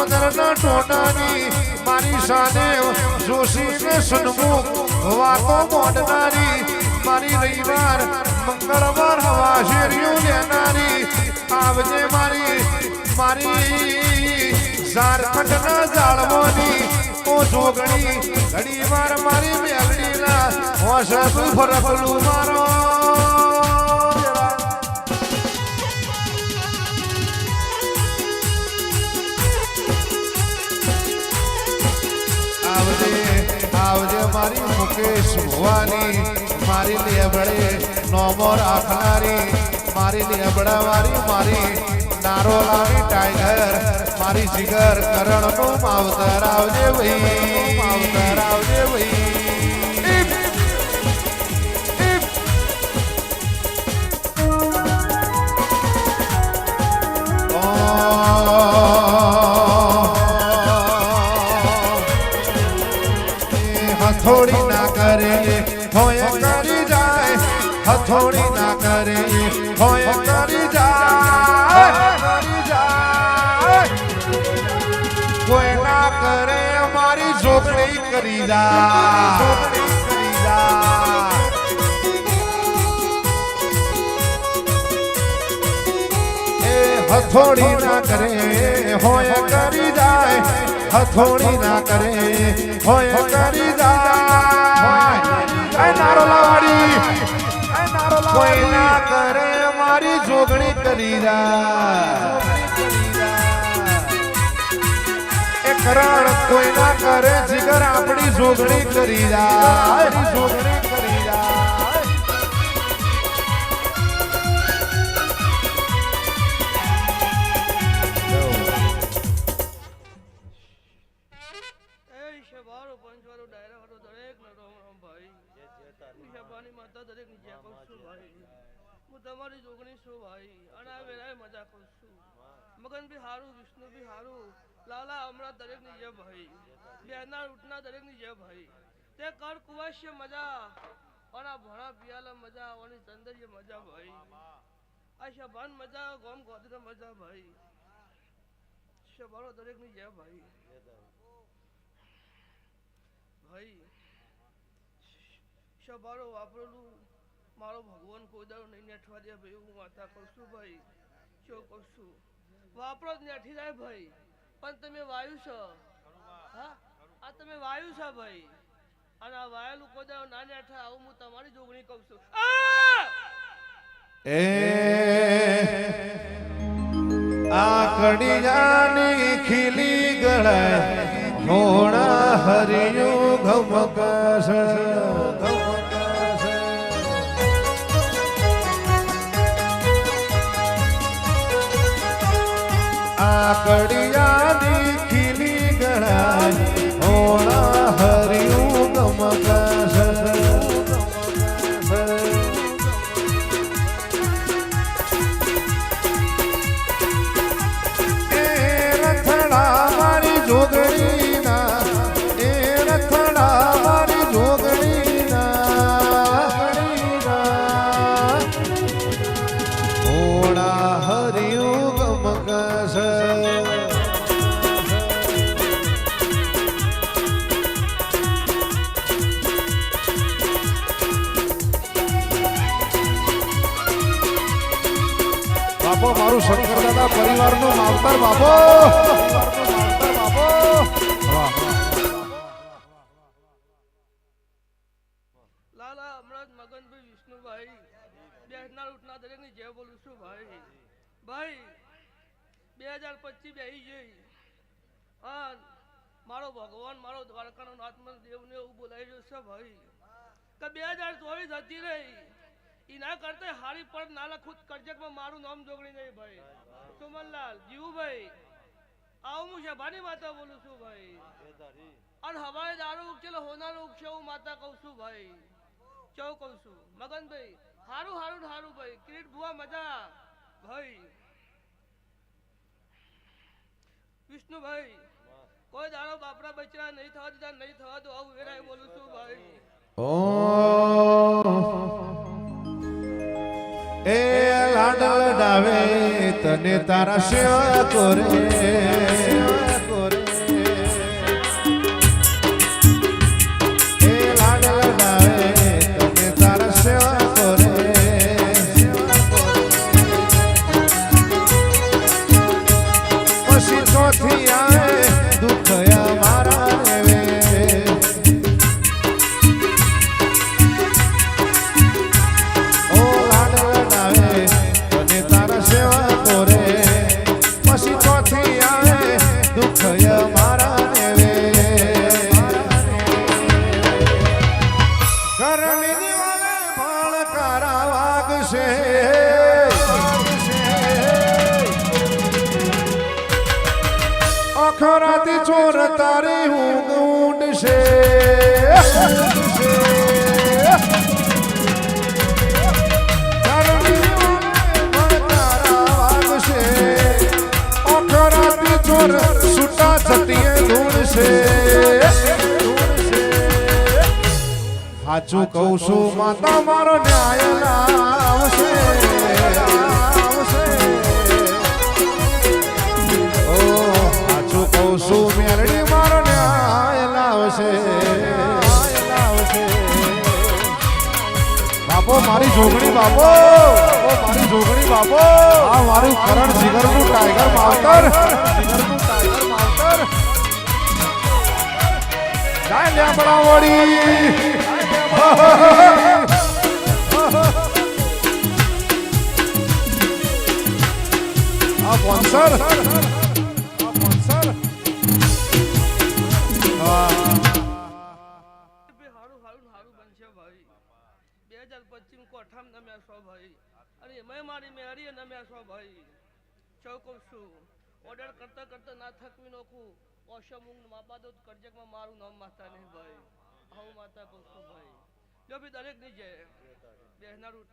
માતોદરના ટોટાની મારી સાને જોશી ને સન્મુખ, વાતો મોડનારી, મારી રવિવાર, મંગળવાર હવા શેરીઓ લેનારી, આવજે મારી મારી ઝારખંડના જાળવોની ઓ જોગણી ઘડી વાર મારી મેલડીના, હોશ તું મારો. મારી મુકેશ ભુવાની મારી લેબડે નોમો રાખનારી મારી લેબડા વાળી મારી નારોલાની ટાઈગર, મારી જીગર કરણનું માવતર આવજે ભાઈ માવતર આવજે ભાઈ કરે હોય કરી જાય, હથોડી ના કરે હોય કરી જાય કોઈ ના કરે, અમારી છોકરી કરી જાય. હથોડી ના કરે, હોય કરી જાય, હથોડી ના કરે, હોય કરી જાય. નારોલાવાડી કોઈ ના કરે મારી જોગણી કરી જા કરણ કોઈ ના કરે જીગર આપણી જોગણી કરી જાય જોગણી શબાની માતા દરેકની જય કહું છું ભાઈ, હું તમારી જોગણી છું ભાઈ, અને આ વેરાય મજા કરું છું. મગન બી હારું, વિષ્ણુ બી હારું, લાલા હમણાં દરેકની જય ભાઈ બેના ઉઠના દરેકની જય ભાઈ. તે કર કુવાશ્ય મજા, અને ભણા પિયાલા મજા આવવાની ચંદરીય મજા ભાઈ. આ શબાન મજા, ગોમ ગોદરે મજા ભાઈ. શબારો દરેકની જય ભાઈ. ભાઈ શબારો વાપરેલું મારો ભગવાન કોઈ દાડો નહીં નેઠવા દે ભાઈ હું માતા કહું છું ભાઈ. શું કહું છું? વાપરો જ નેઠી જાય ભાઈ. પણ તમે વાયુ છો. હા? આ તમે વાયુ છો ભાઈ. અને આ વાયેલું કોઈ દાડો ના નેઠા આવું હું તમારી જોગણી કહું છું. એ! આ કડિયાની ખીલી ગળાય ઘોડા હરિયું ગમકસ આ કડિયાની ખીલી ગળાય ઘોડા હરિયું ગમકસ એ રથડા બાપો, મારું શંકર દાદા પરિવારનો માવતર બાપો. લાલા બોલું છું ભાઈ. ભાઈ બે હજાર પચીસ બેસી જઈ હા, મારો ભગવાન, મારો દ્વારકાનો નાથમન દેવને એવું બોલાવી છે ભાઈ. કે બે હજાર ચોવીસ હતી રહી એના કરતા હારી પર ના લખું કરજકમાં મારું નામ જોગડી નહીં ભાઈ. સુમનલાલ, જીવુભાઈ, આવું હું સભાની માતા બોલું છું ભાઈ. અને હવાએ દારૂ ઉગચેલો હોનારો ઉગશે હું માતા કહું છું ભાઈ. ચૌ કહું છું. મગનભાઈ, હારું હારું હારું ભાઈ. કિરીટ ભુવા મજા. ભાઈ. વિષ્ણુભાઈ, કોઈ દાડો બાપરા બચરા નહીં થવા દીધા, નહીં થવા દો, આવું વેરાય બોલું છું ભાઈ. ઓ ડાવે તને તારા સેવા કરે. ચોર તારી ઊંઘ ઊંડશે. ચોર છૂટા છટીએ ધૂળશે સાચું કહું છું, માતા મારો ન્યાય લાવશે. જોગણી બાપો! બાપો મારી જોગણી બાપો! આ મારું કરણ જીગરનું ટાઈગર માવતર! ટાઈગર માવતર જાય પચીસ નમ્યા છો ભાઈ. અરે મેં મારી મેં અરે નમ્યા છો ભાઈ. ચૌ કહું છું ઓર્ડર કરતા કરતા ના થકવી નોખું. ઓશો મૂંગ માપા દો કરજકમાં મારું નામ માતા નહીં ભાઈ. હું માતા કહું છું ભાઈ. જો બી દરેકની જય. બેહનારું